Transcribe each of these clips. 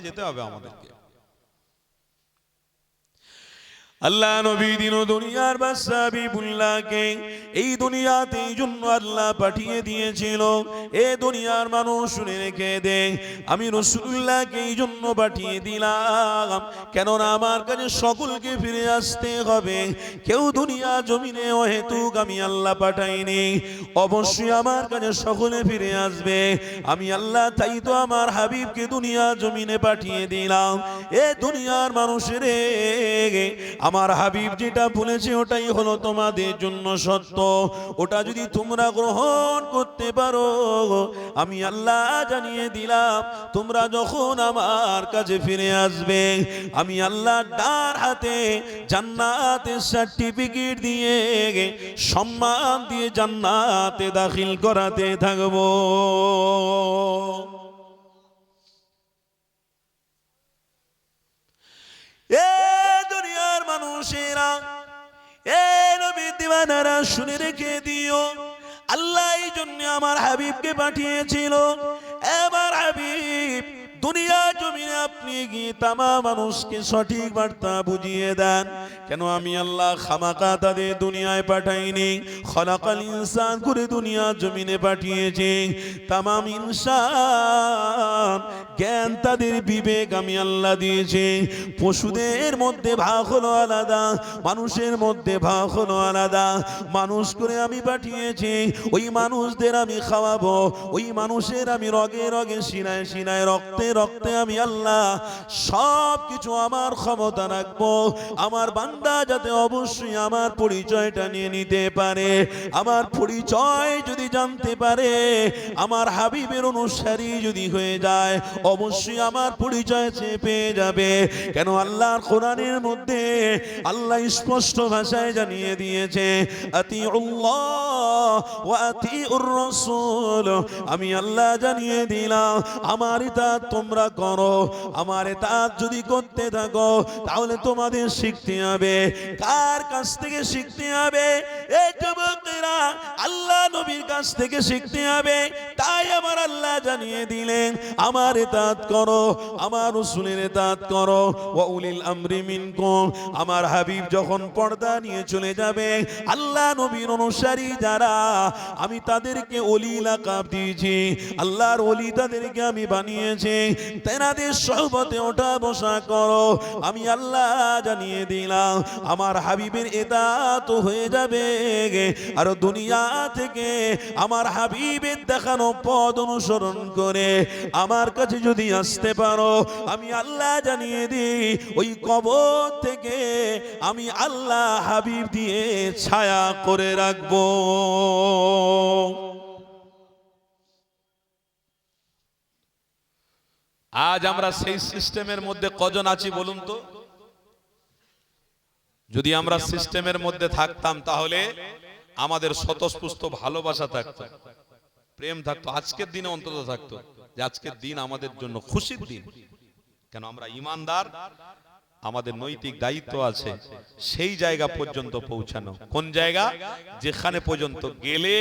যেতে হবে আমাদেরকে। আল্লাহ নবী দিন দুনিয়ার বাদশা বিবুল্লাহকে এই দুনিয়াতে এই জন্য আল্লাহ পাঠিয়ে দিয়েছিল। এ দুনিয়ার মানুষ শুনে রেখে দে, আমি রসুল্লাহকে এই জন্য পাঠিয়ে দিলাম। কেননা আমার কাছে সকলকে ফিরে আসতে হবে। কেউ দুনিয়া জমিনে অহেতুক আমি আল্লাহ পাঠাইনি। অবশ্যই আমার কাছে সকলে ফিরে আসবে। আমি আল্লাহ তাই তো আমার হাবিবকে দুনিয়া জমিনে পাঠিয়ে দিলাম। এ দুনিয়ার মানুষের আমার হাবিব যেটা বলেছে ওটাই হলো তোমাদের জন্য সত্য। ওটা যদি তোমরা গ্রহণ করতে পারো, আমি আল্লাহ জানিয়ে দিলাম, তোমরা যখন আমার কাছে ফিরে আসবে, আমি আল্লাহ ডার হাতে জান্নাতের সার্টিফিকেট দিয়ে সম্মান দিয়ে জান্নাতে দাখিল করাতে থাকব। দুনিয়ার মানুষেরা। এ নবী দিওয়ানারা শুনে রেখে দিও। আল্লাহ এই জন্য আমার হাবিবকে পাঠিয়েছিল। এবার দুনিয়া জমিনে আপনি গিয়ে তামা মানুষকে সঠিক বার্তা বুঝিয়ে দেন। কেন আমি আল্লাহ খামাকা তাদের দুনিয়ায় পাঠাইনি? খলাকাল ইনসান করে দুনিয়া জমিনে পাঠিয়েছি। তামাম ইনসান, জ্ঞান তাদের বিবেক আমি আল্লাহ দিয়েছি। পশুদের মধ্যে ভাগ হলো আলাদা, মানুষের মধ্যে ভাগ হলো আলাদা। মানুষ করে আমি পাঠিয়েছি, ওই মানুষদের আমি খাওয়াবো, ওই মানুষের আমি রগে রগে সিনায় সিনায় রক্তে রক্তে আমি আল্লাহ সব কিছু আমার ক্ষমতা রাখব। আমার বান্দা যাতে অবশ্যই আমার পরিচয়টা নিয়ে নিতে পারে, আমার পরিচয় যদি জানতে পারে, আমার হাবিবের অনুসারী যদি হয়ে যায়, অবশ্যই আমার পরিচয় সে পেয়ে যাবে। কেন আল্লাহর কোরআনের মধ্যে আল্লাহ স্পষ্ট ভাষায় জানিয়ে দিয়েছে আতি আমি আল্লাহ জানিয়ে দিলাম, আমার ইতা তোমরা করো। আমার ইতা যদি করতে থাকো, তাহলে তোমাদের শিখতে হবে। কার কাছ থেকে শিখতে হবে? এই যুবকেরা, আল্লাহ নবীর কাছ থেকে শিখতে হবে। তাই আমার আল্লাহ জানিয়ে দিলেন, আমার এতাত করো, আমার রসুলের এতাত করো। ওয়া উলিল আমরি মিনকুম, আমার হাবিব যখন পর্দা নিয়ে চলে যাবে, আল্লাহ নবীর অনুসারী যারা, আমি তাদেরকে অলি লাকাব দিয়েছি। আল্লাহর অলি তাদেরকে আমি বানিয়েছি। তেনাদের সহবতে ওঠা বসা করো। আমি আল্লাহ জানিয়ে দিলাম, আমার হাবিবের এটা তো হয়ে যাবে আর দুনিয়া থেকে আমার হাবিবের দেখানো পদ অনুসরণ করে আমার কাছে যদি আসতে পারো, আমি আল্লাহ জানিয়ে দিই, ওই কবর থেকে আমি আল্লাহ হাবিব দিয়ে ছায়া করে রাখব। আজ আমরা সেই সিস্টেমের মধ্যে কজন আছি বলুন তো? যদি আমরা সিস্টেমের মধ্যে থাকতাম তাহলে আমাদের স্বতঃস্ফূর্ত ভালোবাসা থাকতো, প্রেম থাকতো, আজকের দিনে অন্তত থাকতো যে আজকের দিন আমাদের জন্য খুশির দিন। কেন আমরা ইমানদার? আমাদের নৈতিক দায়িত্ব আছে সেই জায়গা পর্যন্ত পৌঁছানো। কোন জায়গা? যেখানে পর্যন্ত গেলে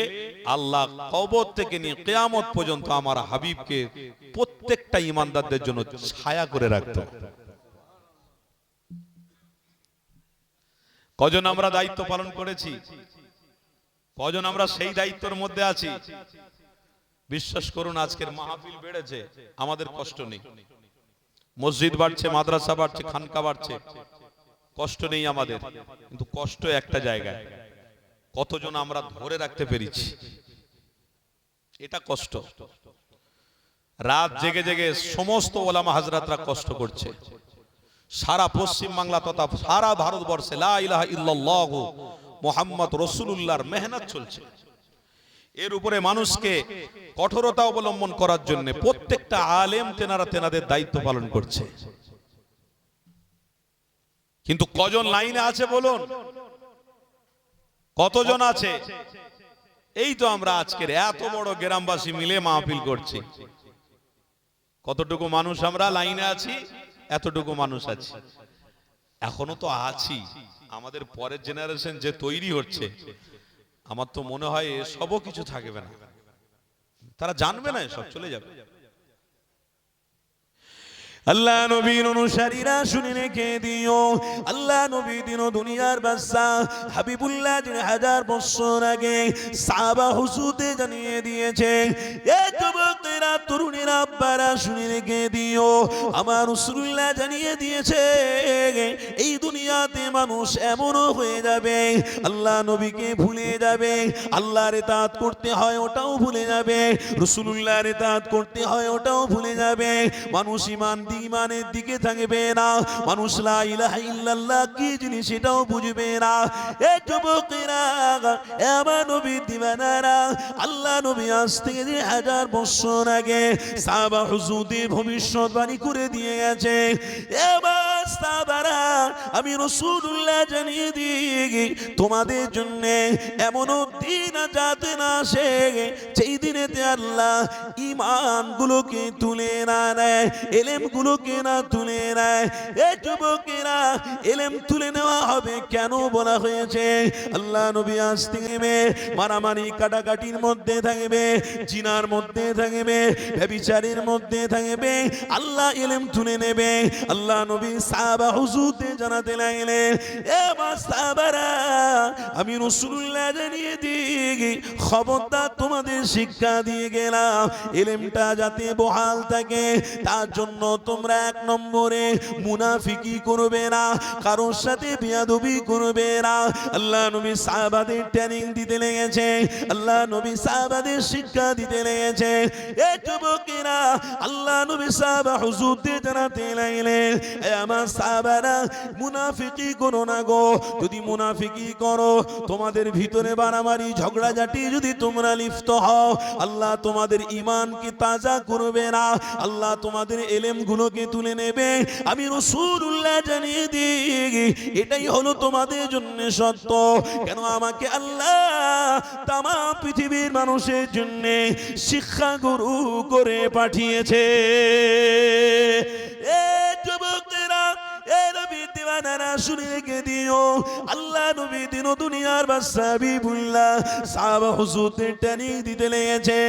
আল্লাহ কবর থেকে নিয়ে কেয়ামত পর্যন্ত আমার হাবিবকে প্রত্যেকটা ইমানদারদের জন্য ছায়া করে রাখতো। কজন আমরা দায়িত্ব পালন করেছি? কজন আমরা সেই দায়িত্বের মধ্যে আছি? বিশ্বাস করুন আজকের মাহফিল বেড়েছে। আমাদের কষ্ট নেই। মসজিদ বাড়ছে মাদ্রাসা বাড়ছে খানকা বাড়ছে। কষ্ট নেই আমাদের কিন্তু কষ্ট একটা জায়গায়। কতজন আমরা ধরে রাখতে পেরেছি? এটা কষ্ট। রাত জেগে জেগে সমস্ত ওলামা হাজরাতরা কষ্ট করছে। সারা পশ্চিম বাংলা তথা সারা ভারতবর্ষে লা ইলাহা ইল্লাল্লাহু মোহাম্মদ রসুল্লাহর মেহনত চলছে। এর উপরে মানুষকে কঠোরতা অবলম্বন করার জন্য প্রত্যেকটা আলেম তেনারা তেনাদের দায়িত্ব পালন করছে। কিন্তু কজন লাইনে আছে বলুন? কতজন আছে? এই তো আমরা আজকের এত বড় গ্রামবাসী মিলে মাহফিল করছি। কতটুকু মানুষ আমরা লাইনে আছি? এতটুকু মানুষ আছি। এখনও তো আছি। আমাদের পরের জেনারেশন যে তৈরি হচ্ছে আমার তো মনে হয় এসবও কিছু থাকবে না। তারা জানবে না সব চলে যাবে। আল্লাহ নবীর অনুসারীরা শুনে রেখে দিও। আল্লাহ নবী দিন দুনিয়ার বাদশা হাবিবুল্লাহ যিনি হাজার বছর আগে সাবা হুসুতে জানিয়ে দিয়েছে, এ যুবকেরা আব্বারা শুনে রেখে দিও। আমার রসুল্লাহ জানিয়ে দিয়েছে, এই দুনিয়াতে মানুষ এমনও হয়ে যাবে, আল্লাহ নবীকে ভুলে যাবে আল্লাহর তাঁত করতে হয় ওটাও ভুলে যাবে রসুল্লাহর তাঁত করতে হয় ওটাও ভুলে যাবে, মানুষ ইমান ইমানের দিকে থাকবে না, মানুষ ইল্লাল্লাহ কি জিনিস সেটাও বুঝবে না। এ যুবকেরা আমার নবী দিবানারা, আল্লাহ নবী আজ থেকে যে হাজার বছর আগে সাবা হুজুদের ভবিষ্যৎবাণী করে দিয়ে গেছে। এবার আমি রসুল্লাহ জানিয়ে দিই, তোমাদের জন্য এমন দিন যাতে না আসে। সেই আল্লাহ ইমান গুলোকে তুলে না নেয় এলেম গুলোকে না তুলে নেয়, এ যুবকেরা এলেম তুলে নেওয়া হবে কেন বলা হয়েছে? আল্লাহ নবী আজ থেকে মারামারি কাটাকাটির মধ্যে থাকবে, জিনার মধ্যে থাকবে, ব্যবিচারের মধ্যে থাকবে, আল্লাহ এলেম তুলে নেবে। আল্লাহ নবী সাহাবা হুজুরতে জানাতে লাগলেন এ মা সাহাবারা আমি রসুল্লাহ জানিয়ে দিই, খবরদার তোমাদের শিক্ষা দিয়ে গেলাম। এলেমটা যাতে বহাল থাকে, তার জন্য তোমরা এক নম্বরে মুনাফিকি করবে না, কারোর সাথে বিয়াদবি করবে না। আল্লাহ নবী সাহাবাদের ট্রেনিং দিতে লেগেছে, আল্লাহ নবী সাহাবাদের শিক্ষা দিতে লেগেছে। এ আল্লাহ নবী সাহাবা হুজুরদের জানাতে লাগলেন আমার সাহাবারা মুনাফিকি করো না গো, যদি মুনাফিকি করো তোমাদের ভিতরে বাড়াবাড়ি ঝগড়াঝাটি যদি তোমরা লিপ্ত হও, আল্লাহ তোমাদের ইমানকে তাজা করবে না। আল্লাহ তোমাদের এলেম গুলোকে তুলে নেবে। আমি রসুল্লাহ জানিয়ে দিই, এটাই হলো তোমাদের জন্য সত্য। কেন আমাকে আল্লাহ তামা পৃথিবীর মানুষের জন্য শিক্ষা গুরু করে পাঠিয়েছে? এ শুনে রেখে দিও। আল্লাহ নবী দিন দুনিয়ার বাসাবি সাহাবা হুজুরদের ট্রেনিং দিতে লেগেছে।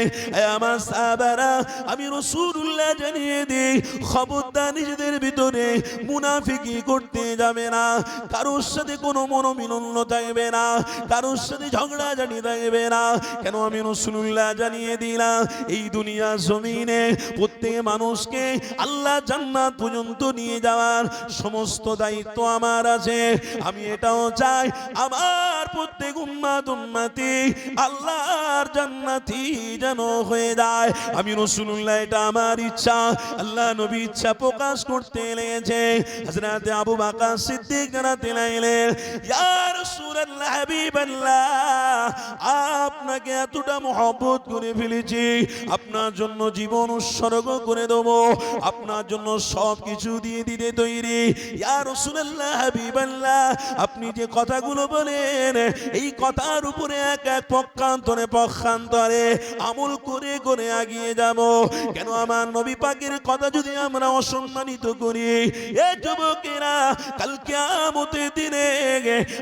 আমার আমি রসুল্লাহ জানিয়ে দিই, খবরদার নিজেদের ভিতরে মুনাফিকি করতে যাবে না। কারোর সাথে কোনো থাকবে না, কারোর সাথে ঝগড়া জানি থাকবে না। কেন আমি রসুল্লাহ জানিয়ে দিলাম, এই দুনিয়া জমিনে প্রত্যেক মানুষকে আল্লাহ জান্নাত পর্যন্ত নিয়ে যাওয়ার সমস্ত দায়িত্ব আমার। আছে, আমি এটাও চাই। আমার প্রত্যেক উম্মাত উম্মাতি আল্লাহর জান্নাতি যেন হয়ে যায়। আমি রসুল্লাহ এটা আমার ইচ্ছা। আল্লাহ নবী ইচ্ছা প্রকাশ করতে লেগেছে হযরত আবু বকর সিদ্দিক জানাতে লাগলেন, ইয়া রাসূলুল্লাহ, হাবিবাল্লাহ, আপনাকে এতটা মহব্বত করে ফেলেছি। আপনার জন্য জীবন উৎসর্গ করে দেবো। আপনার জন্য সব কিছু দিয়ে দিতে তৈরি। ইয়া রাসূলুল্লাহ হাবিবাল্লাহ, আপনি যে কথাগুলো বলেন, এই কথার উপরে এক এক পক্ষান্তরে পক্ষান্তরে আমল করে করে এগিয়ে যাব। কেন আমার নবী পাকের কথা যদি আমরা অসম্মানিত করি, এ যুবকেরা, কাল কিয়ামতের দিনে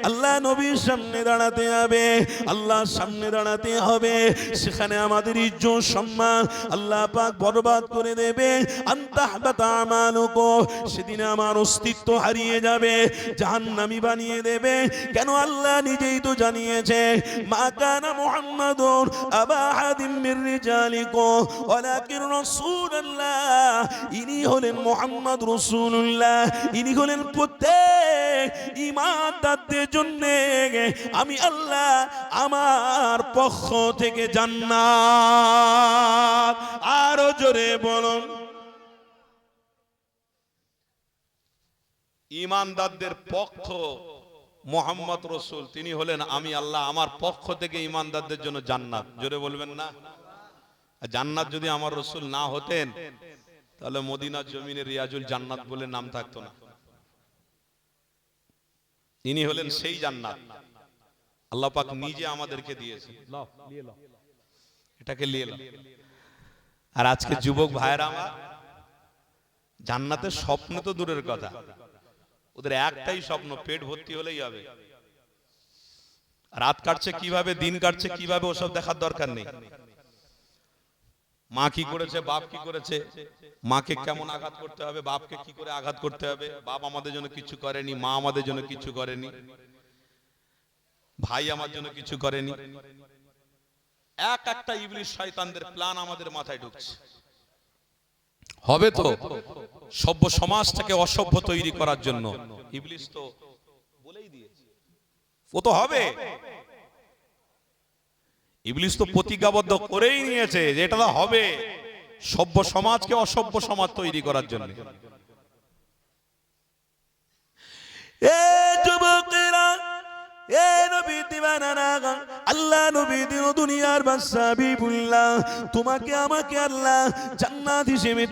আল্লাহ নবীর সামনে দাঁড়াতে হবে আল্লাহ সামনে দাঁড়াতে হবে। সেখানে আমাদের ইজ্জত, সম্মান আল্লাহ পাক বরবাদ করে দেবে। আন্তাহবাতা আমালুকো সেদিনে আমার অস্তিত্ব হারিয়ে যাবে। জাহান্নামী বানিয়ে দেবে। কেন আল্লাহ নিজেই তো জানিয়েছে, মা কানা মুহাম্মাদুন মির ওয়ালাকিন রাসূলুল্লাহ। ইনি হলেন মুহাম্মদ রাসূলুল্লাহ। ইনি হলেন প্রত্যেক জন্য। আমি আল্লাহ আমার পক্ষ থেকে জান্নাত। আরও জোরে বলুন। ইমানদারদের পক্ষ মোহাম্মদ রসুল, তিনি হলেন আমি আল্লাহ, আমার পক্ষ থেকে ইমানদারদের জন্য জান্নাত। জোরে বলবেন না? জান্নাত যদি আমার রসুল না হতেন, তাহলে মদিনার জমিনে রিয়াজুল জান্নাত বলে নাম থাকতো না। ইনি হলেন সেই জান্নাত। আল্লাহ পাক নিজে আমাদেরকে দিয়েছে এটাকে নিয়ে আর আজকে যুবক ভাইয়েরা আমার, জান্নাতের স্বপ্ন তো দূরের কথা। ওদের একটাই স্বপ্ন, পেট ভর্তি হলেই হবে। রাত কাটছে কীভাবে, দিন কাটছে কীভাবে, ওসব দেখার দরকার নেই। মা কি করেছে, বাপ কি করেছে, মাকে কেমন আঘাত করতে হবে, বাপকে কি করে আঘাত করতে হবে, বাপ আমাদের জন্য কিছু করেনি, মা আমাদের জন্য কিছু করেনি, ভাই আমার জন্য কিছু করেনি। এক একটা ইবলিশ শয়তানদের প্ল্যান আমাদের মাথায় ঢুকছে। হবে তো? সভ্য সমাজটাকে অসভ্য তৈরি করার জন্য। ইবলিশ তো বলেই দিয়েছে। ও তো হবে। ইবলিশ তো প্রতিজ্ঞাবদ্ধ করেই নিয়েছে যে এটা তো হবে। সভ্য সমাজকে অসভ্য সমাজ তৈরি করার জন্য। এ যুবকেরা এ নবী দিন দুনিয়ার তোমাকে আমাকে আল্লাহ জান্নাত হিসেবে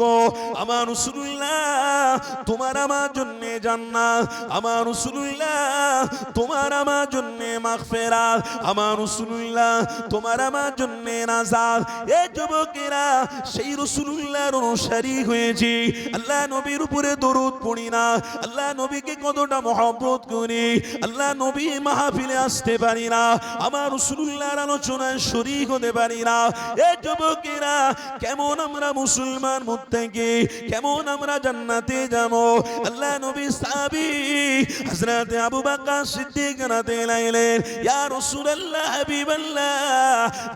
গো। আমার রাসূলুল্লাহ, তোমার আমার জন্য জান্নাত, আমার রাসূলুল্লাহ, তোমার আমার আমার রাসূলুল্লাহ, তোমার আমার জন্য নাজাত। এ যুবকেরা, সেই রাসূলুল্লাহর অনুসারী হয়েছি। আল্লাহ নবীর উপরে দরুদ পড়ি না, আল্লাহ নবীকে কতটা মহব্বত করি আল্লাহ নবী মাহফিলে আসতে পারি না, আমার রসুল্লাহর আলোচনায় শরীক হতে পারি না। এ যুবকেরা, কেমন আমরা মুসলমান মুত্তাকি, কেমন আমরা জান্নাতে যাব? আল্লাহ নবী হযরত আবু সিদ্দিক ইয়া হাবিবাল্লাহ,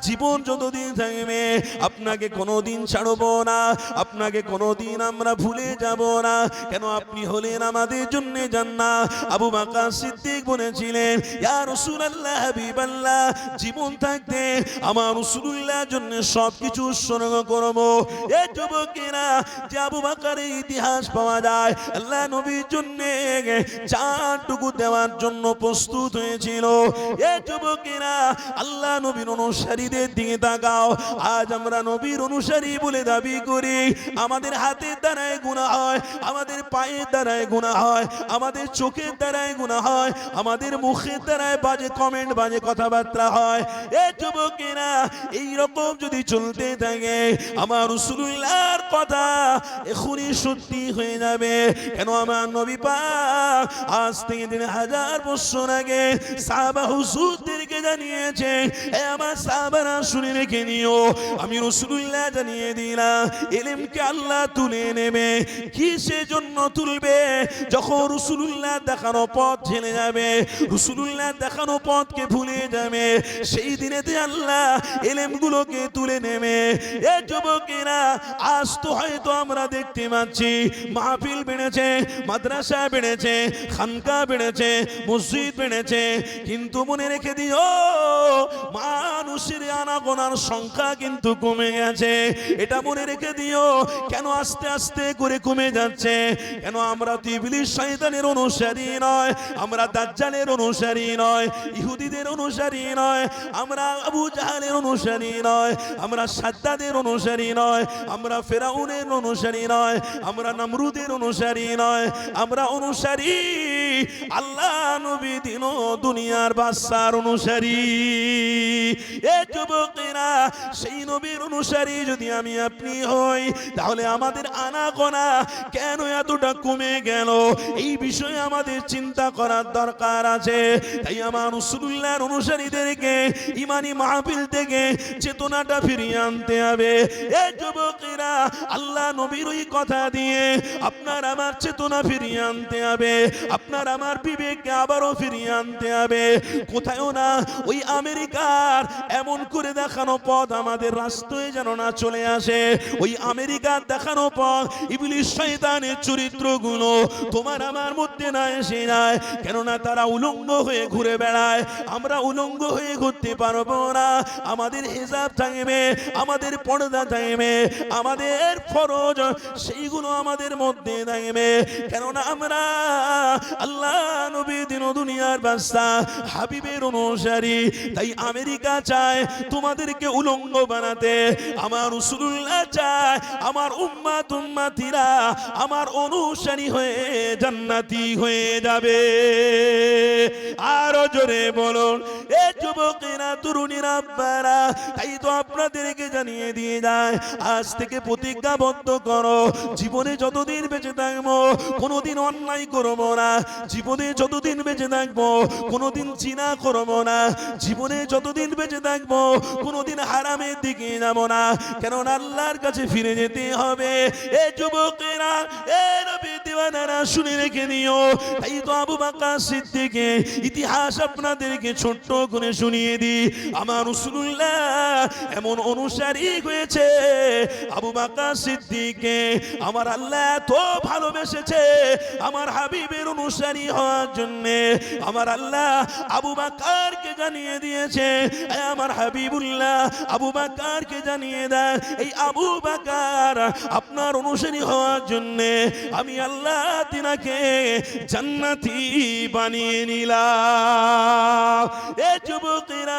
জীবন যতদিন থাকবে, আপনাকে কোনোদিন ছাড়বো না, আপনাকে কোনোদিন আমরা ভুলে যাব না। কেন আপনি হলেন আমাদের জন্য জান্নাত। আবু বকর সিদ্দিক বলেছিলেন, ইয়া রাসূলুল্লাহ, হাবিবাল্লাহ, জীবন থাকতে আমার রাসূলুল্লাহর জন্য সবকিছু উৎসর্গ করব। এ যুবকেরা, যে আবু বকরের ইতিহাস পাওয়া যায়, আল্লাহ নবীর জন্য চারটুকু দেওয়ার জন্য প্রস্তুত হয়েছিল। এ যুবকেরা, আল্লাহ নবীর অনুসারীদের দিকে তাকাও। আজ আমরা নবীর অনুসারী বলে দাবি করি, আমাদের হাতের দ্বারায় গুণা হয়, আমাদের পায়ের দ্বারায় গুণা হয়, আমাদের চোখের দ্বারায় গুণা হয় আমাদের মুখে দ্বারায় বাজে কমেন্ট বাজে কথাবার্তা হয়। এ যুবকেরা এই রকম যদি চলতে থাকে আমার রসুল্লাহর কথা এখনই সত্যি হয়ে যাবে। কেন আমার নবী পাক আজ থেকে তিন হাজার বছর আগে সাহাবা হুজুরদেরকে জানিয়েছে এ আমার সাহাবারা শুনে রেখে নিও। আমি রসুল্লাহ জানিয়ে দিলাম এলেমকে আল্লাহ তুলে নেবে। কিসের জন্য তুলবে? যখন রসুল্লাহ দেখানো পথ ঝেলে যাবে রসুল্লাহ দেখানো পথকে ভুলে যাবে। সেই দিনেতে আল্লাহ এলেমগুলোকে তুলে নেবে। এ যুবকেরা, আজ তো হয়তো আমরা দেখতে পাচ্ছি, মাহফিল বেড়েছে, মাদ্রাসা বেড়েছে, খানকা বেড়েছে, মসজিদ বেড়েছে। কিন্তু মনে রেখে দিও, মানুষের আনাগোনার সংখ্যা কিন্তু কমে গেছে। এটা মনে রেখে দিও, কেন আস্তে আস্তে করে কমে যাচ্ছে? কেন আমরা তো শয়তানের অনুসারী নয়, আমরা দাজ্জালের অনুসারী নয়, ইহুদিদের অনুসারী নয়, আমরা আবু জাহালের অনুসারী নয়, আমরা সাদ্দাদের অনুসারী নয়, আমরা ফেরাউনের অনুসারী নয়, আমরা নমরুদের অনুসারী নয়, আমরা অনুসারী, আল্লাহ নবী দিন দুনিয়ার বাদশার অনুসারী। এ যুবকেরা সেই নবীর অনুসারী যদি আমি আপনি হই, তাহলে আমাদের আনাগোনা কেন এতটা কমে গেল? এই বিষয়ে আমাদের চিন্তা করার দরকার আছে। তাই আমার রসুল্লাহর অনুসারীদেরকে ইমানি মাহফিল থেকে চেতনাটা ফিরিয়ে আনতে হবে। এ যুবকেরা, আল্লাহ নবীর ওই কথা দিয়ে আপনার আমার চেতনা ফিরিয়ে আনতে হবে। আপনার আমার বিবেককে আবারও ফিরিয়ে আনতে হবে। কোথায়ও না, ওই আমেরিকার এমন করে দেখানো পথ আমাদের রাষ্ট্রয়ে যেন না চলে আসে। ওই আমেরিকার দেখানো পথ ইবলিশ শয়তানের চরিত্রগুলো তোমার আমার মধ্যে না এসে যায়। কেননা তারা উলঙ্গ হয়ে ঘুরে বেড়ায়, আমরা উলঙ্গ হয়ে ঘুরতে পারব না। আমাদের হিসাব থাকবে আমাদের পর্দা থাকবে আমাদের ফরজ, সেইগুলো আমাদের মধ্যে থাকবে কেননা আমরা আল্লাহ নবী দিন দুনিয়ার বাদশা, হাবিবের অনুসারী। তাই আমেরিকা চায় তোমাদেরকে উলঙ্গ বানাতে। আমার রসুল্লাহ চায় আমার উম্মা তুম্মাতিরা আমার অনুসারী হয়ে জান্নাতি হয়ে যাবে। আরও জোরে বলুন এ আজ থেকে প্রতিজ্ঞাবদ্ধ করো, জীবনে যতদিন বেঁচে থাকব, কোনোদিন অন্যায় করব না, জীবনে যতদিন বেঁচে থাকব, কোনোদিন চিনা না, জীবনে যতদিন বেঁচে থাকব, কোনোদিন হারামের দিকে যাব না, কেননা আল্লাহর কাছে ফিরে যেতে হবে। এ যুবকেরা শুনে রেখে তো আবু ইতিহাস আপনাদেরকে ছোট্ট করে শুনিয়ে দি আমার রসুল্লাহ এমন অনুসারী হয়েছে, আবু বাক্কা সিদ্দিকে। আমার আল্লাহ এত ভালোবেসেছে, আমার হাবিবের অনুসারী হওয়ার জন্যে। আমার আল্লাহ আবু বাকারকে জানিয়ে দিয়েছে আমার হাবিবুল্লাহ, আবু বাকারকে জানিয়ে দেয় এই আবু বাকার আপনার অনুসারী হওয়ার জন্যে। আমি আল্লাহ তিনাকে জান্নাতি বানিয়ে নিলাম। যুবকেরা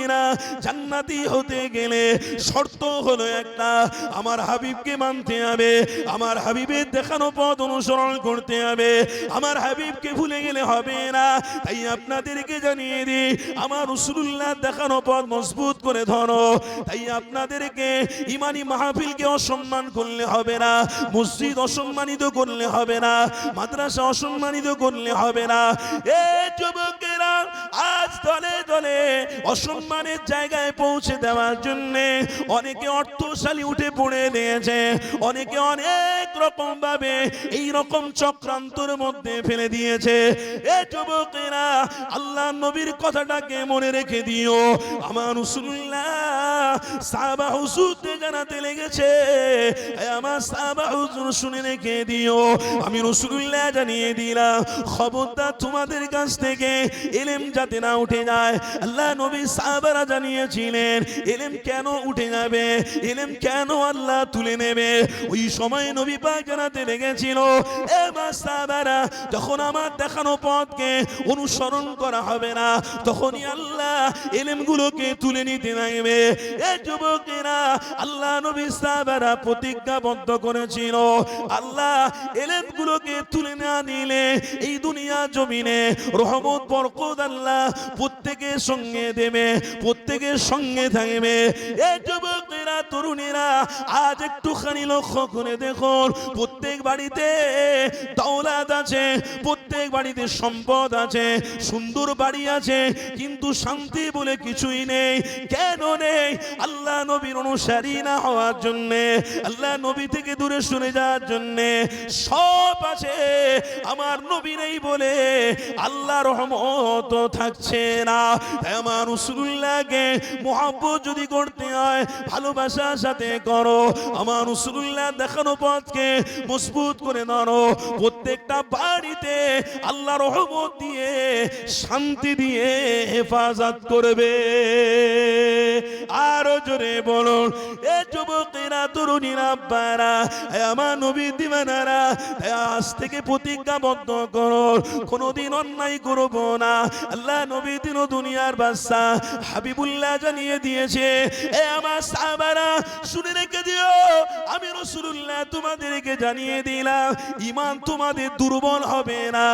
তরুণীরা জান্নাতি হতে গেলে শর্ত হলো একটা, আমার হাবিবকে মানতে হবে, আমার হাবিবের দেখানো পথ অনুসরণ করতে হবে, আমার হাবিবকে ভুলে গেলে হবে না। তাই আপনাদেরকে জানিয়ে দিই, আমার রসুল্লাহ দেখানো পথ মজবুত করে ধরো। তাই আপনাদেরকে ইমানি মাহফিলকে অসম্মান করলে হবে না, মসজিদ অসম্মানিত করলে হবে না, মাদ্রাসা অসম্মানিত করলে হবে না। এ যুবকেরা, আজ দলে দলে অসম্মানের জায়গায় পৌঁছে দেওয়ার জন্য অনেকে অর্থশালী উঠে পড়ে দিয়েছে, অনেকে অনেক রকম ভাবে এই রকম চক্রান্তর মধ্যে ফেলে দিয়েছে। এ যুবকেরা, আল্লাহ নবীর কথাটাকে মনে রেখে দিও। আমার রসুল্লাহ সাবা হুজুরকে জানাতে লেগেছে। আমার সাবা হুজুর শুনে রেখে দিও। আমি রসুল্লাহ জানিয়ে দিলাম, খবরদার তোমাদের কাছ থেকে এলেম যাতে না উঠে যায়। আল্লাহ নবী সাহাবারা জানিয়েছিলেন, এলেম কেন উঠে যাবে? এলেম কেন আল্লাহ তুলে নেবে? ওই সময় নবী পাক জানাতে লেগেছিল এবার সাহাবারা, যখন আমার দেখানো পথকে অনুসরণ করা হবে না, তখনই আল্লাহ এলেমগুলোকে তুলে নিতে লাগবে। এ যুবকেরা, আল্লাহ নবী সাহাবারা প্রতিজ্ঞাবদ্ধ করেছিল। আল্লাহ এলেমগুলোকে তুলে না নিলে এই দুনিয়া জমিনে রহমত, বরকত আল্লাহ প্রত্যেকের সঙ্গে দেবে, প্রত্যেকের সঙ্গে থাকবে। এ যুবকেরা, তরুণীরা, আজ একটুখানি লক্ষ্য করে দেখুন, প্রত্যেক বাড়িতে দৌলাত আছে, প্রত্যেক বাড়িতে সম্পদ আছে, সুন্দর বাড়ি আছে, কিন্তু শান্তি বলে কিছুই নেই। কেন নেই? আল্লাহ নবীর অনুসারী না হওয়ার জন্যে, আল্লাহ নবী থেকে দূরে সরে যাওয়ার জন্যে, সব আছে। আমার নবী নেই বলে আল্লাহ রহমত থাকছে না। আমার রসুল্লাহকে মোহাব্বত যদি করতে হয়, ভালোবাসার সাথে করো। আমার রসুল্লাহ দেখানো পথকে মজবুত করে ধরো। প্রত্যেকটা বাড়িতে আল্লাহ রহমত দিয়ে, শান্তি দিয়ে হেফাজত করবে। আরও জোরে বলুন, এ যুবকেরা, তরুণীরা, আব্বারা আমার নবী দিবানারা আজ থেকে প্রতিজ্ঞাবদ্ধ করো কোনোদিন অন্যায় করব না। আল্লাহ নবী দিন দুনিয়ার বাদশা হাবিবুল্লাহ জানিয়ে দিয়েছে, এ আমার সাহাবারা, শুনে রেখে দিও, আমি রসুল্লাহ তোমাদেরকে জানিয়ে দিলাম ইমান তোমাদের দুর্বল হবে না,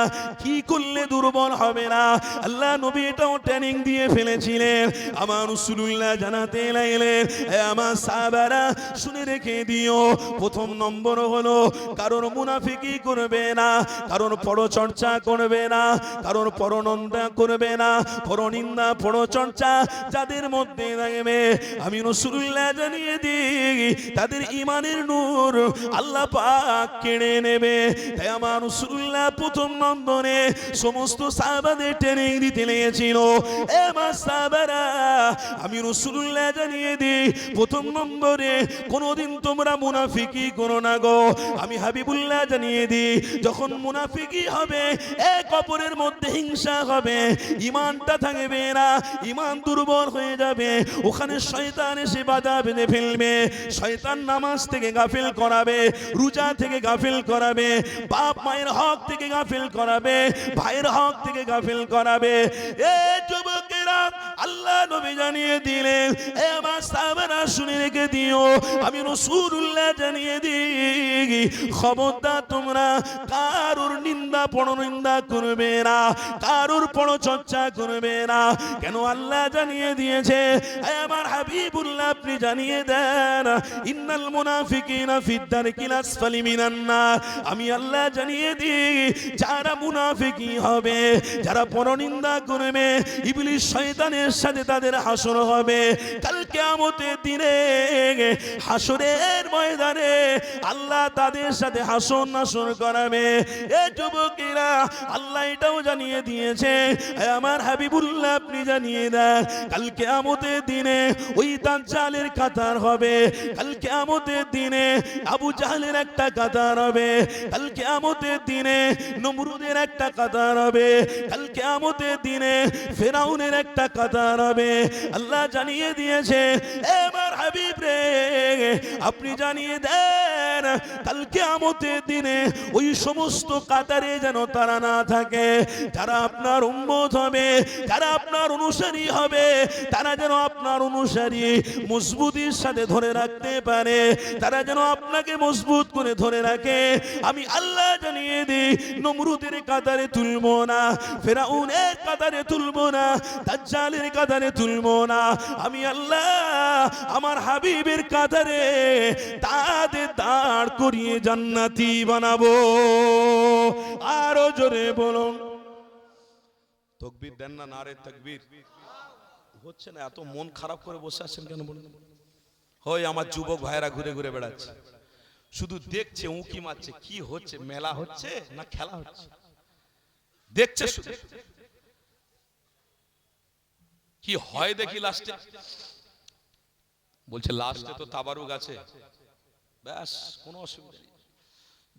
কি করলে দুর্বল হবে না? আল্লাহ নবী এটাও ট্রেনিং দিয়ে ফেলেছিলেন। আমার রসুল্লাহ জানাতে লাগলেন এ আমার সাহাবারা, শুনে রেখে দিও। প্রথম নম্বর হলো, কারোর মুনাফিকি করবে না, কারোর পরচর্চা করবে না, কারোর পরনন্দা করবে না, পরনিন্দা, পরচর্চা যাদের মধ্যে আমি রসুল্লাহ জানিয়ে দিই, তাদের ইমানের নূর আল্লাহ পাক কেড়ে নেবে। আমার রসুল্লাহ প্রথম নম্বরে সমস্ত সাহাবাদের ট্রেনিং দিতে লেগেছিল। এ আমার সাহাবারা, আমি রসুল্লাহ জানিয়ে দিই প্রথম নম্বরে, কোনোদিন তোমরা মুনাফিকি করো না গো। আমি হাবিবুল্লাহ জানিয়ে দিই যখন মুনাফিকি হবে, এক অপরের মধ্যে হিংসা হবে। ইমানটা থাকবে না ইমান দুর্বল হয়ে যাবে। ওখানে শয়তান এসে বাধা বেঁধে ফেলবে। শয়তান নামাজ থেকে গাফিল করাবে, রোজা থেকে গাফিল করাবে, বাপ মায়ের হক থেকে গাফিল করাবে, ভাইয়ের হক থেকে গাফিল করাবে। এ যুবকেরা আল্লাহ নবী জানিয়ে দিলেন, এ আমার সাহাবারা শুনে রেখে দিও, আমি রসুল্লাহ জানিয়ে দিই, খবরদার তোমরা কারুর নিন্দা পরনিন্দা করবে না, কারুর পরচর্চা করবে না। কেন আল্লাহ জানিয়ে দিয়েছে, এ আমার হাবিবুল্লাহ, আপনি জানিয়ে দেন, ইন্নাল মুনাফিকিনা ফিদ্দার কিলাস ফালিমিনান্না আমি আল্লাহ জানিয়ে দিই, যারা মুনাফিকি হবে, যারা পরনিন্দা করবে ইবলিশ শয়তানের সাথে তাদের হাসর হবে। কাল কিয়ামতের দিনে হাসরের ময়দানে আল্লাহ তাদের সাথে হাসর নাসর করাবে। এ যুবকেরা, আল্লাহ এটাও জানিয়ে দিয়েছে। আমার হাবিবুল্লাহ, আপনি জানিয়ে দেন, কাল কিয়ামতের দিনে ওই দাজ্জালের কাতার হবে। কাল কিয়ামতের দিনে আবু জাহলের একটা কাতার হবে। কাল কিয়ামতের দিনে নমরুদের একটা কাতার হবে। কাল কিয়ামতের দিনে ফেরাউনের একটা কাতার আল্লাহ জানিয়ে দিয়েছে এবার হাবিব রে, আপনি জানিয়ে দেন, কাল কিয়ামতের দিনে ওই সমস্ত কাতারে যেন তারা না থাকে। যারা আপনার উম্মত হবে, যারা আপনার অনুসারী হবে, তারা যেন আপনার অনুসারী মজবুতির সাথে ধরে রাখতে পারে। তারা যেন আপনাকে মজবুত করে ধরে রাখে। আমি আল্লাহ জানিয়ে দিই, নমরুদের কাতারে তুলবো না, ফেরাউনের কাতারে তুলবো না দাজ্জালের কাতারে তুলবো না। আমি আল্লাহ আমার হাবিবের কাতারে তাদের দাঁড় করিয়ে জান্নাতি বানাবো। আরও জোরে বলুন। দেন না নারে তকবীর? হচ্ছে না, এত মন খারাপ করে বসে আছেন কেন বলুন? হয় আমার যুবক ভাইরা ঘুরে ঘুরে বেড়াচ্ছে। শুধু দেখছে, উঁকি মারছে, কি হচ্ছে, মেলা হচ্ছে না খেলা হচ্ছে? দেখছে শুধু। কি হয় দেখি লাস্টে বলছে লাস্টে তো তাবারুক আছে। ব্যাস, কোনো অসুবিধা নেই।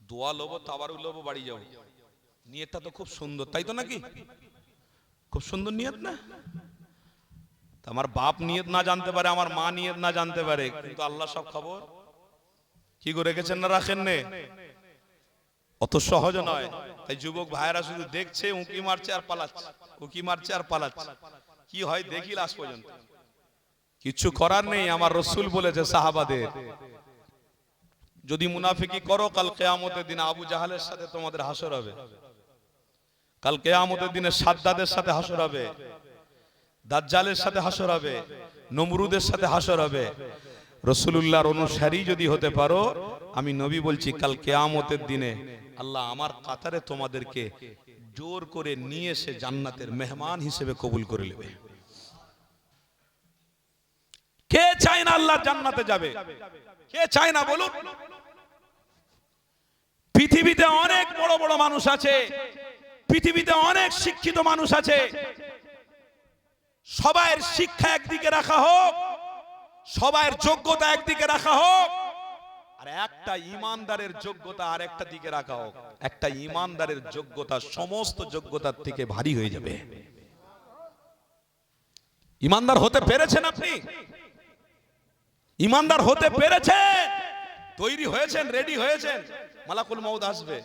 দোয়া লোবো, তাবারুক লোবো, বাড়ি যাব নিয়তটা তো খুব সুন্দর, তাই তো নাকি? খুব সুন্দর নিয়ত না? আমার বাপ নিয়ত না জানতে পারে, আমার মা নিয়ত না জানতে পারে, কিন্তু আল্লাহ সব খবর। কি করে রেখেছেন না রাখেন নে? অত সহজ নয়। তাই যুবক ভাইয়েরা শুধু দেখছে, উঁকি মারছে আর পালাচ্ছে। উঁকি মারছে আর পালাচ্ছে। কি হয় দেখি লাস্ট পর্যন্ত। কিছু করার নেই, আমার রসুল বলেছে সাহাবাদের। যদি মুনাফিকি করো, কাল কেয়ামতের দিন আবু জাহালের সাথে তোমাদের হাসর হবে। কাল কেয়ামতের দিনে সাদ্দাদের সাথে হাসর হবে। দাজ্জালের সাথে হাসর হবে। নমরুদের সাথে হাসর হবে। রসুলুল্লাহর অনুসারী যদি হতে পারো, আমি নবী বলছি, কাল কেয়ামতের দিনে আল্লাহ আমার কাতারে তোমাদেরকে জোর করে নিয়ে এসে জান্নাতের মেহমান হিসেবে কবুল করে নেবে। কে চায় না আল্লাহ জান্নাতে যাবে? কে চায় না বলুন? পৃথিবীতে অনেক বড় বড় মানুষ আছে, পৃথিবীতে অনেক শিক্ষিত মানুষ আছে। সবাইয়ের শিক্ষা একদিকে রাখা হোক, সবাইয়ের যোগ্যতা একদিকে রাখা হোক আর একটা ইমানদারের যোগ্যতা আর একটা দিকে রাখা হোক। একটা ইমানদারের যোগ্যতা সমস্ত যোগ্যতার থেকে ভারী হয়ে যাবে। ইমানদার হতে পেরেছেন আপনি? ইমানদার হতে পেরেছে তৈরি হয়েছেন, রেডি হয়েছেন? মালাকুল মৌদ আসবে।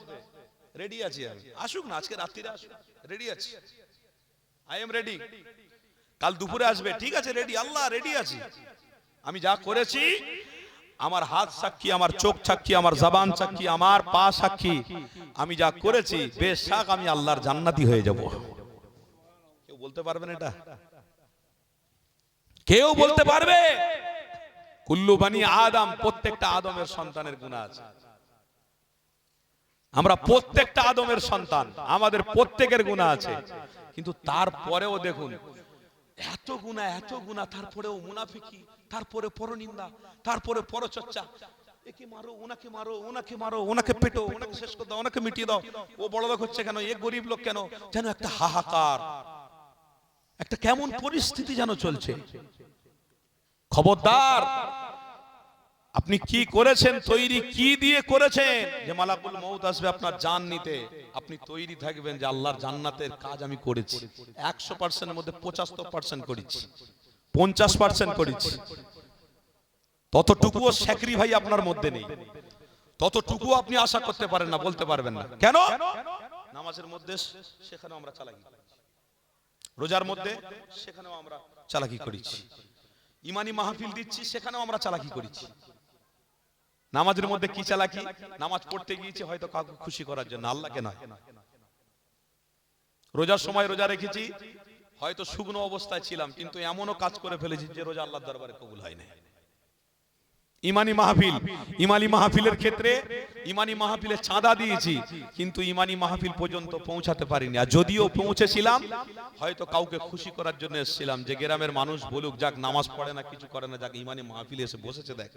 রেডি আছি আমি। আসুক না, আজকে রাত্রিরে আসুক। রেডি আছি। আই এম রেডি কাল দুপুরে আসবে। ঠিক আছে, রেডি। আল্লাহ, রেডি আছি। আমি যা করেছি আমার হাত সাক্ষী, আমার চোখ সাক্ষী, আমার জবান সাক্ষী, আমার পা সাক্ষী। আমি যা করেছি বেশ শাক আমি আল্লাহর জান্নাতি হয়ে যাব। কেউ বলতে পারবেন এটা? কেউ বলতে পারবে? কুল্লু বানি আদম, প্রত্যেকটা আদমের সন্তানের গুণ আছে। আমরা প্রত্যেকটা আদমের সন্তান, আমাদের প্রত্যেকের গুণা আছে। কিন্তু তারপরেও দেখুন এত গুণা এত গুণা তারপরেও মুনাফিকি তারপরে পরনিন্দা তারপরে পরচর্চা। একে মারো ওনাকে মারো ওনাকে মারো ওনাকে পেটো ওনাকে শেষ করে দাও ওনাকে মিটিয়ে দাও। ও বড় লোক হচ্ছে কেন? এ গরিব লোক কেন? যেন একটা হাহাকার। একটা কেমন পরিস্থিতি যেন চলছে। খবরদার আপনি কি করেছেন তৈরি কি দিয়ে করেছেন? যে মালাকুল মৌত আসবে আপনার জান নিতে আপনি তৈরি থাকবেন যে আল্লাহর জান্নাতের কাজ আমি করেছি। একশো পার্সেন্টের মধ্যে পঁচাত্তর পার্সেন্ট করেছি। পঞ্চাশ পার্সেন্ট করেছি। ততটুকুও স্যাক্রি ভাই আপনার মধ্যে নেই। ততটুকু আপনি আশা করতে পারেন না বলতে পারবেন না। কেন? নামাজের মধ্যে সেখানেও আমরা চালাই রোজার মধ্যে সেখানেও আমরা চালাকি করেছি ইমানি মাহফিল দিচ্ছি সেখানেও আমরা চালাকি করেছি নামাজের মধ্যে কি চালাকি? নামাজ পড়তে গিয়েছি হয়তো কাউকে খুশি করার জন্য আল্লাহকে নয়। রোজার সময় রোজা রেখেছি হয়তো শুকনো অবস্থায় ছিলাম কিন্তু এমনও কাজ করে ফেলেছি যে রোজা আল্লাহর দরবারে কবুল হয় না ইমানি মাহফিল ইমানি মাহফিলের ক্ষেত্রে ইমানি মাহফিলে চাঁদা দিয়েছি কিন্তু ইমানি মাহফিল পর্যন্ত পৌঁছাতে পারিনি। আর যদিও পৌঁছেছিলাম হয়তো কাউকে খুশি করার জন্য এসেছিলাম। যে গ্রামের মানুষ বলুক যাক নামাজ পড়ে না কিছু করে না যাক ইমানি মাহফিলে এসে বসেছে দেখ।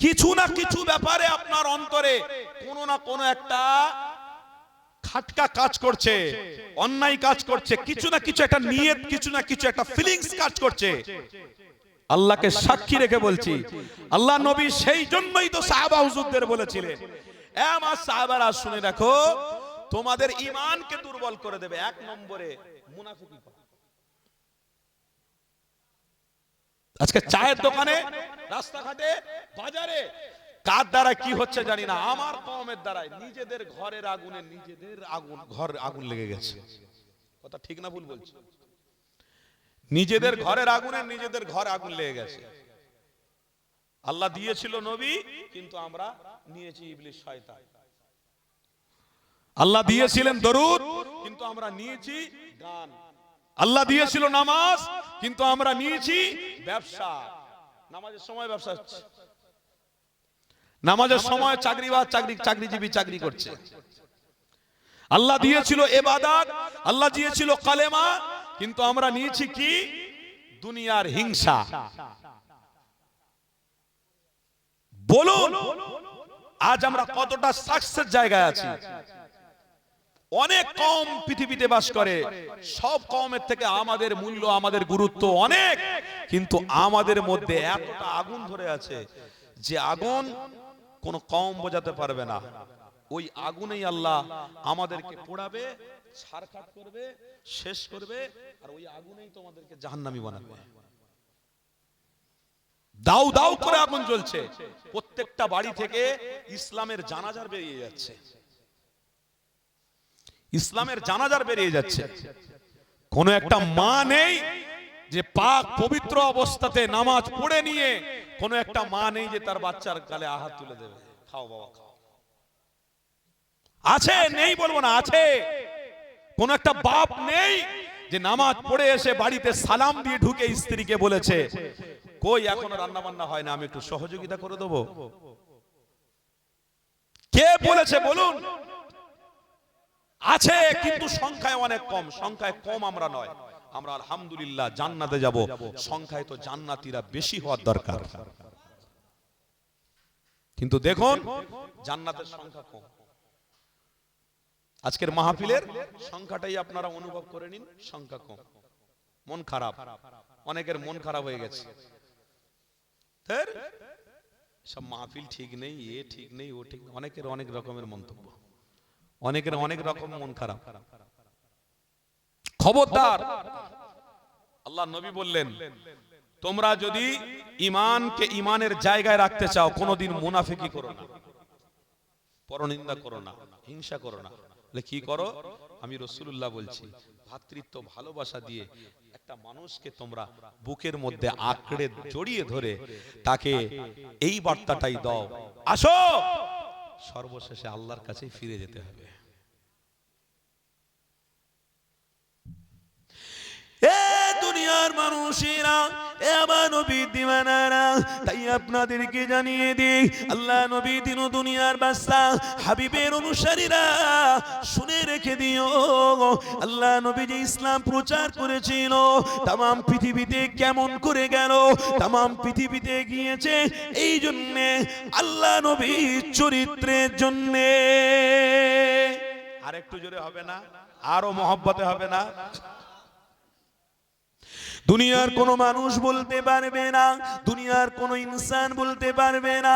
কিছু না কিছু ব্যাপারে আপনার অন্তরে কোনো না কোনো একটা খাটকা কাজ করছে, অন্যায় কাজ করছে, কিছু না কিছু একটা নিয়ত, কিছু না কিছু একটা ফিলিংস কাজ করছে। আল্লাহকে সাক্ষী রেখে বলছি, আল্লাহ নবী সেই জন্যই তো সাহাবা হুজুরদের বলেছিলেন আমার সাহাবারা, শুনে রাখো তোমাদের ইমানকে দুর্বল করে দেবে, এক নম্বরে মুনাফিকি আজকে চায়ের দোকানে, রাস্তাঘাটে বাজারে। কার দ্বারা কি হচ্ছে জানি না, আমার কমের দ্বারাই। নিজেদের ঘরের আগুনে, নিজেদের আগুন, ঘর আগুন লেগে গেছে। কথা ঠিক না ভুল বলছি? নিজেদের ঘরের আগুনে, নিজেদের ঘর আগুন লেগে গেছে। আল্লাহ দিয়েছিল নবী, কিন্তু আমরা নিয়েছি ইবলিশ শয়তান। আল্লাহ দিয়েছিলেন দরুদ, কিন্তু আমরা নিয়েছি গান। আল্লাহ দিয়েছিল নামাজ, কিন্তু আমরা নিয়েছি ব্যবসা। নামাজের সময় ব্যবসা হচ্ছে। নামাজের সময় চাকরিবাজ চাকরি, চাকরিজীবী চাকরি করছে। আল্লাহ দিয়েছিল এবাদাত, আল্লাহ দিয়েছিল কালেমা, কিন্তু আমরা নিয়েছি কি? দুনিয়ার হিংসা। বলুন, আজ আমরা কতটা সাকসেস জায়গায় আছি? অনেক কম পৃথিবীতে বাস করে, সব কমের থেকে আমাদের মূল্য, আমাদের গুরুত্ব অনেক, কিন্তু আমাদের মধ্যে এতটা আগুন ধরে আছে যে আগুন কোনো কম বোঝাতে পারবে না। ওই আগুনেই আল্লাহ আমাদেরকে পোড়াবে ছারখাট করবে, শেষ করবে, আর ওই আগুনেই তোমাদেরকে জাহান্নামী বানাবে। দাউ দাউ করে আগুন জ্বলছে। প্রত্যেকটা বাড়ি থেকে ইসলামের জানাজার বেরিয়ে যাচ্ছে। ইসলামের জানাজার বেরিয়ে যাচ্ছে। কোন একটা মা নেই যে পাক পবিত্র অবস্থাতে নামাজ পড়ে নিয়ে কোন একটা মা নেই যে তার বাচ্চার গালে আহাত তুলে দেবে। খাও বাবা, খাও। আছে, নেই বলব না, আছে। কোন একটা বাপ নেই যে নামাজ পড়ে এসে বাড়িতে সালাম দিয়ে ঢুকে স্ত্রীকে বলেছে, কই, এখনও রান্না বান্না হয় না, আমি একটু সহযোগিতা করে দেবো। কে বলেছে বলুন? আছে, কিন্তু সংখ্যায় অনেক কম, সংখ্যায় কম আমরা নয়। আমরা আলহামদুলিল্লাহ জান্নাতে যাব। সংখ্যায় তো জান্নাতীরা বেশি হওয়ার দরকার। কিন্তু দেখুন, জান্নাতের সংখ্যা কম। আজকের মাহফিলের সংখ্যাটাই আপনারা অনুভব করে নিন, সংখ্যা কম। মন খারাপ। অনেকের মন খারাপ হয়ে গেছে। সব মাহফিল ঠিক নেই, এ ঠিক নেই, ও ঠিক। অনেকের অনেক রকমের মন্তব্য। অনেকের অনেক রকম মন খারাপ। খবরদার। আল্লাহ নবী বললেন, তোমরা যদি ইমানকে ইমানের জায়গায় রাখতে চাও, কোনোদিন মুনাফিকি করো না। পরনিন্দা করো না, হিংসা করো না। কি করো? আমি রসুল্লাহ বলছি, ভাতৃত্ব ভালোবাসা দিয়ে একটা মানুষকে তোমরা বুকের মধ্যে আঁকড়ে জড়িয়ে ধরে তাকে এই বার্তাটাই দাও। আসো! সর্বশেষে আল্লাহর কাছেই ফিরে যেতে হবে এ দুনিয়ার মানুষেরা এ আমার নবী দিওয়ানারা, তাই আপনাদেরকে জানিয়ে দিই, আল্লাহ নবী দিন দুনিয়ার বাস্তা, হাবিবের অনুসারীরা শুনে রেখে দিও। আল্লাহ নবী যে ইসলাম প্রচার করেছিল তাম পৃথিবীতে কেমন করে গেল তাম পৃথিবীতে গিয়েছে এই জন্যে আল্লাহ নবী চরিত্রের জন্যে। আর একটু জোরে হবে না? আরও মহব্বতে হবে না? দুনিয়ার কোনো মানুষ বলতে পারবে না দুনিয়ার কোনো ইনসান বলতে পারবে না।